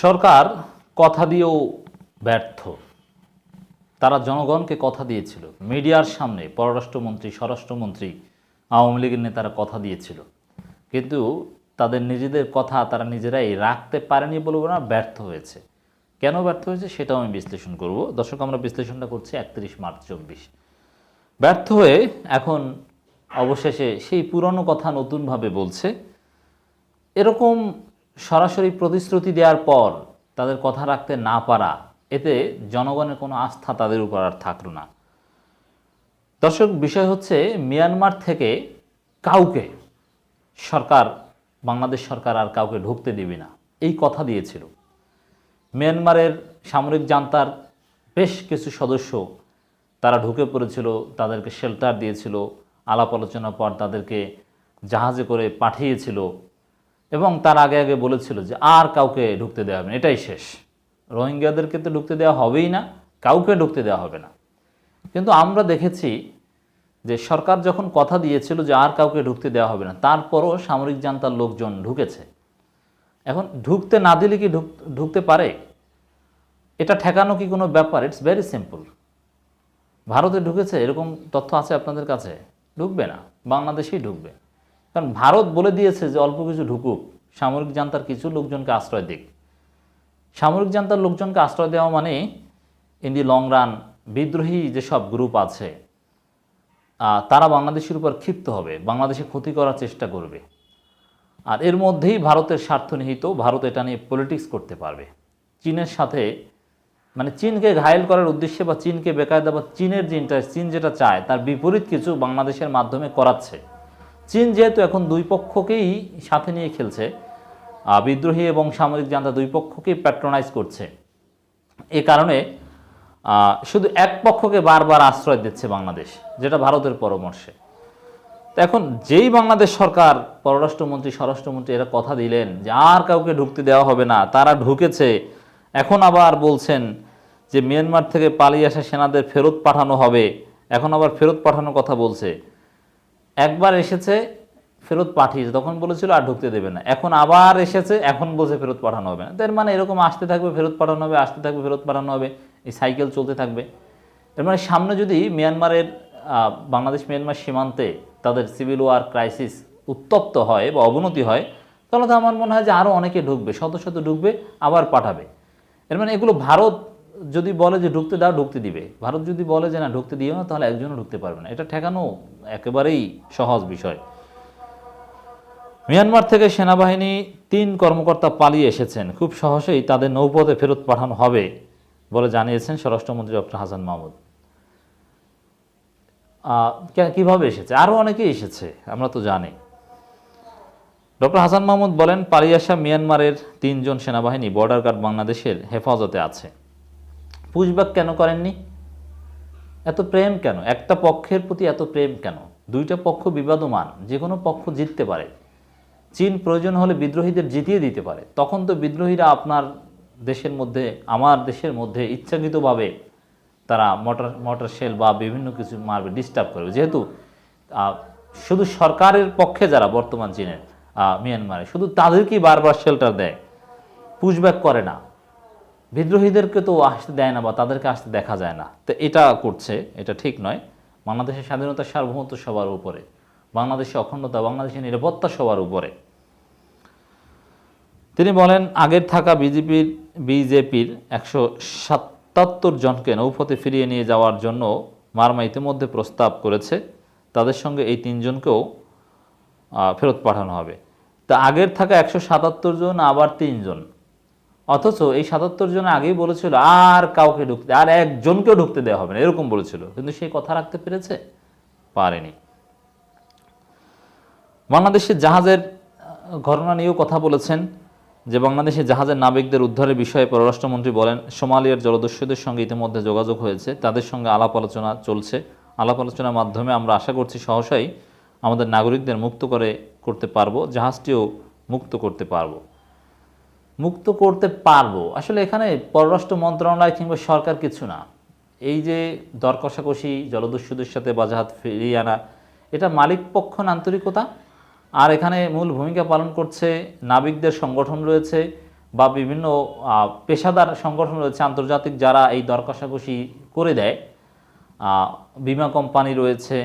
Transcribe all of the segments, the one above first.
সরকার কথা দিয়েও ব্যর্থ। তারা জনগণকে কথা দিয়েছিল। মিডিয়ার সামনে পররাষ্ট্রমন্ত্রী, স্বরাষ্ট্রমন্ত্রী, আওয়ামী লীগের নেতারা কথা দিয়েছিল। কিন্তু তাদের নিজেদের কথা তারা নিজেরাই রাখতে পারেনি বলব না ব্যর্থ হয়েছে। কেন ব্যর্থ হয়েছে সেটাও আমি বিশ্লেষণ করব। দর্শক, আমরা বিশ্লেষণটা করছি একত্রিশ মার্চ চব্বিশ। ব্যর্থ হয়ে এখন অবশেষে সেই পুরনো কথা নতুনভাবে বলছে। এরকম সরাসরি প্রতিশ্রুতি দেওয়ার পর তাদের কথা রাখতে না পারা, এতে জনগণের কোনো আস্থা তাদের উপর আর থাকল না। দর্শক, বিষয় হচ্ছে মিয়ানমার থেকে কাউকে সরকার, বাংলাদেশ সরকার আর কাউকে ঢুকতে দিবে না। এই কথা দিয়েছিল। মিয়ানমারের সামরিক জান্তার বেশ কিছু সদস্য তারা ঢুকে পড়েছিল, তাদেরকে শেল্টার দিয়েছিল, আলাপ আলোচনার পর তাদেরকে জাহাজে করে পাঠিয়েছিল। এবং তার আগে আগে বলেছিল যে আর কাউকে ঢুকতে দেওয়া হবে না। এটাই শেষ। রোহিঙ্গাদেরকে তো ঢুকতে দেওয়া হবেই না, কাউকে ঢুকতে দেওয়া হবে না। কিন্তু আমরা দেখেছি যে সরকার যখন কথা দিয়েছিল যে আর কাউকে ঢুকতে দেওয়া হবে না, তারপরও সামরিক জান্তার লোকজন ঢুকেছে। এখন ঢুকতে না দিলে কি ঢুক, ঢুকতে পারে? এটা ঠেকানো কি কোনো ব্যাপার? ইটস ভেরি সিম্পল ভারতে ঢুকেছে, এরকম তথ্য আছে আপনাদের কাছে? ঢুকবে না। বাংলাদেশেই ঢুকবে। কারণ ভারত বলে দিয়েছে যে অল্প কিছু ঢুকুক, সামরিক জান্তার কিছু লোকজনকে আশ্রয় দিক। সামরিক জান্তার লোকজনকে আশ্রয় দেওয়া মানে ইন দি লং রান বিদ্রোহী যেসব গ্রুপ আছে তারা বাংলাদেশের উপর ক্ষিপ্ত হবে, বাংলাদেশে ক্ষতি করার চেষ্টা করবে। আর এর মধ্যেই ভারতের স্বার্থ নিহিত, ভারত এটা নিয়ে পলিটিক্স করতে পারবে। চীনের সাথে মানে চীনকে ঘায়েল করার উদ্দেশ্যে বা চীনকে বেকায়দা বা চীনের যে ইন্টারেস্ট চীন যেটা চায়, তার বিপরীত কিছু বাংলাদেশের মাধ্যমে করাচ্ছে। চীন যেহেতু এখন দুই পক্ষকেই সাথে নিয়ে খেলছে বিদ্রোহী এবং সামরিক জান্তা দুই পক্ষকেই প্যাট্রোনাইজ করছে। এ কারণে শুধু এক পক্ষকে বারবার আশ্রয় দিচ্ছে বাংলাদেশ, যেটা ভারতের পরামর্শে। তো এখন যেই বাংলাদেশ সরকার, পররাষ্ট্রমন্ত্রী, স্বরাষ্ট্রমন্ত্রী এরা কথা দিলেন যে আর কাউকে ঢুকতে দেওয়া হবে না, তারা ঢুকেছে। এখন আবার বলছেন যে মিয়ানমার থেকে পালিয়ে আসা সেনাদের ফেরত পাঠানো হবে, এখন আবার ফেরত পাঠানোর কথা বলছে। একবার এসেছে, ফেরত পাঠিয়েছে, তখন বলেছিল আর ঢুকতে দেবে না। এখন আবার এসেছে, এখন বলছে ফেরত পাঠানো হবে না। তার মানে এরকম আসতে থাকবে, ফেরত পাঠানো হবে, আসতে থাকবে, ফেরত পাঠানো হবে, এই সাইকেল চলতে থাকবে। এর মানে সামনে যদি মিয়ানমারের বাংলাদেশ মিয়ানমার সীমান্তে তাদের সিভিল ওয়ার ক্রাইসিস উত্তপ্ত হয় বা অবনতি হয়, তাহলে তো আমার মনে হয় যে আরও অনেকে ঢুকবে, শত শত ঢুকবে, আবার পাঠাবে। এর মানে এগুলো ভারত যদি বলে যে ঢুকতে দাও, ঢুকতে দিবে। ভারত যদি বলে যে না, ঢুকতে দিও না, তাহলে একজনও ঢুকতে পারবে না। এটা ঠেকানো একেবারেই সহজ বিষয়। মিয়ানমার থেকে সেনাবাহিনী তিন কর্মকর্তা পালিয়ে এসেছেন। খুব সহজেই তাদের নৌপথে ফেরত পাঠানো হবে বলে জানিয়েছেন স্বরাষ্ট্রমন্ত্রী ডক্টর হাসান মাহমুদ। কীভাবে এসেছে? আরও অনেকেই এসেছে, আমরা তো জানি। ডক্টর হাসান মাহমুদ বলেন, পালিয়ে আসা মিয়ানমারের তিনজন সেনাবাহিনী, বর্ডার গার্ড বাংলাদেশের হেফাজতে আছে। পুশব্যাক কেন করেননি? এত প্রেম কেন? একটা পক্ষের প্রতি এত প্রেম কেন? দুইটা পক্ষ বিবাদমান, যে কোনো পক্ষ জিততে পারে। চীন প্রয়োজন হলে বিদ্রোহীদের জিতিয়ে দিতে পারে। তখন তো বিদ্রোহীরা আপনার দেশের মধ্যে, আমার দেশের মধ্যে ইচ্ছাকৃতভাবে তারা মোটর মোটর শেল বা বিভিন্ন কিছু মারবে ডিস্টার্ব করবে। যেহেতু শুধু সরকারের পক্ষে যারা বর্তমান চীনের মিয়ানমারে, শুধু তাদেরকেই বারবার শেল্টার দেয়। পুশব্যাক করে না। বিদ্রোহীদেরকে তো আসতে দেয় না বা তাদেরকে আসতে দেখা যায় না। তো এটা করছে, এটা ঠিক নয়। বাংলাদেশের স্বাধীনতা সার্বভৌমত্ব সবার উপরে, বাংলাদেশের অখণ্ডতা, বাংলাদেশের নিরাপত্তা সবার উপরে। তিনি বলেন, আগের থাকা বিজেপির বিজেপির একশো সাতাত্তর জনকে নৌপথে ফিরিয়ে নিয়ে যাওয়ার জন্য মারমা ইতিমধ্যে প্রস্তাব করেছে। তাদের সঙ্গে এই তিনজনকেও ফেরত পাঠানো হবে। তা আগের থাকা একশো সাতাত্তর জন, আবার তিনজন। অথচ এই সাতাত্তর জন আগেই বলেছিল, আর কাউকে ঢুকতে, আর একজনকেও ঢুকতে দেওয়া হবে না। এরকম বলেছিল, কিন্তু সেই কথা রাখতে পেরেছে? পারেনি। বাংলাদেশের জাহাজের ঘটনা নিয়েও কথা বলেছেন, যে বাংলাদেশের জাহাজের নাবিকদের উদ্ধারের বিষয়ে পররাষ্ট্রমন্ত্রী বলেন, সোমালিয়ার জলদস্যুদের সঙ্গে ইতিমধ্যে যোগাযোগ হয়েছে, তাদের সঙ্গে আলাপ আলোচনা চলছে। আলাপ আলোচনার মাধ্যমে আমরা আশা করছি সহসাই আমাদের নাগরিকদের মুক্ত করে, করতে পারব, জাহাজটিও মুক্ত করতে পারব। মুক্ত করতে পারব। আসলে এখানে পররাষ্ট্র মন্ত্রণালয় কিংবা সরকার কিছু না। এই যে দর কষাকষি, জলদস্যুদের সাথে বাজাহাত ফিরিয়ে আনা, এটা মালিক পক্ষন আন্তরিকতা? আর এখানে মূল ভূমিকা পালন করছে নাবিকদের সংগঠন রয়েছে বা বিভিন্ন পেশাদার সংগঠন রয়েছে আন্তর্জাতিক যারা এই দর কষাকষি করে দেয়। বিমা কোম্পানি রয়েছে।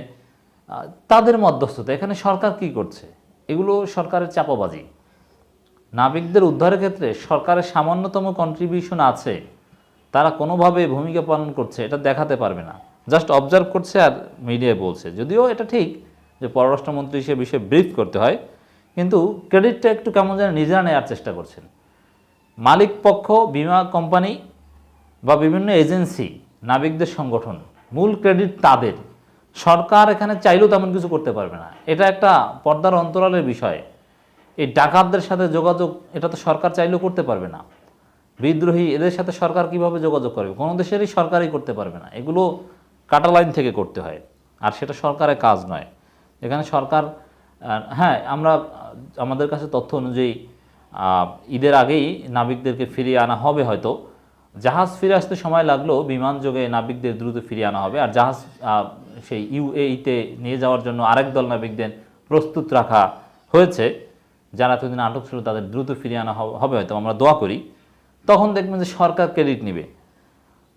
তাদের মধ্যস্থতা। এখানে সরকার কি করছে? এগুলো সরকারের চাপাবাজি। নাবিকদের উদ্ধারের ক্ষেত্রে সরকারের সামান্যতম কন্ট্রিবিউশন আছে। তারা কোনোভাবে ভূমিকা পালন করছে, এটা দেখাতে পারবে না। জাস্ট অবজার্ভ করছে আর মিডিয়ায় বলছে। যদিও এটা ঠিক যে পররাষ্ট্রমন্ত্রী সে বিষয়ে ব্রিফ করতে হয়, কিন্তু ক্রেডিটটা একটু কেমন যেন নিজেরা নেওয়ার চেষ্টা করছেন। মালিক পক্ষ, বিমা কোম্পানি বা বিভিন্ন এজেন্সি নাবিকদের সংগঠন, মূল ক্রেডিট তাদের। সরকার এখানে চাইলেও তেমন কিছু করতে পারবে না। এটা একটা পর্দার অন্তরালের বিষয়। এই ডাকাতদের সাথে যোগাযোগ, এটা তো সরকার চাইলেও করতে পারবে না। বিদ্রোহী, এদের সাথে সরকার কীভাবে যোগাযোগ করবে? কোনো দেশেরই সরকারই করতে পারবে না। এগুলো কাটা লাইন থেকে করতে হয়। আর সেটা সরকারের কাজ নয়। এখানে সরকার হ্যাঁ আমরা, আমাদের কাছে তথ্য অনুযায়ী ঈদের আগেই নাবিকদেরকে ফিরিয়ে আনা হবে হয়তো। জাহাজ ফিরে আসতে সময় লাগলেও বিমান যোগে নাবিকদের দ্রুত ফিরিয়ে আনা হবে। আর জাহাজ সেই ইউএইতে নিয়ে যাওয়ার জন্য আরেক দল নাবিকদের প্রস্তুত রাখা হয়েছে। যারা এতদিন আটক ছিল তাদের দ্রুত ফিরিয়ে আনা হবে- হয়তো, আমরা দোয়া করি। তখন দেখবেন যে সরকার ক্রেডিট নেবে।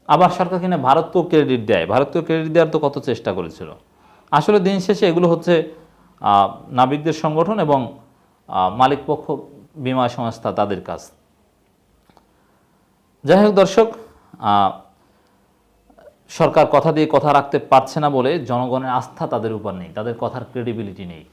আবার সরকার কিনা ভারতকেও ক্রেডিট দেয়। ভারতকেও ক্রেডিট দেওয়ার তো কত চেষ্টা করেছিল। আসলে দিন শেষে এগুলো হচ্ছে নাবিকদের সংগঠন এবং মালিকপক্ষ বিমা সংস্থা তাদের কাজ। যাই হোক দর্শক সরকার কথা দিয়ে কথা রাখতে পারছে না বলে জনগণের আস্থা তাদের উপর নেই। তাদের কথার ক্রেডিবিলিটি নেই।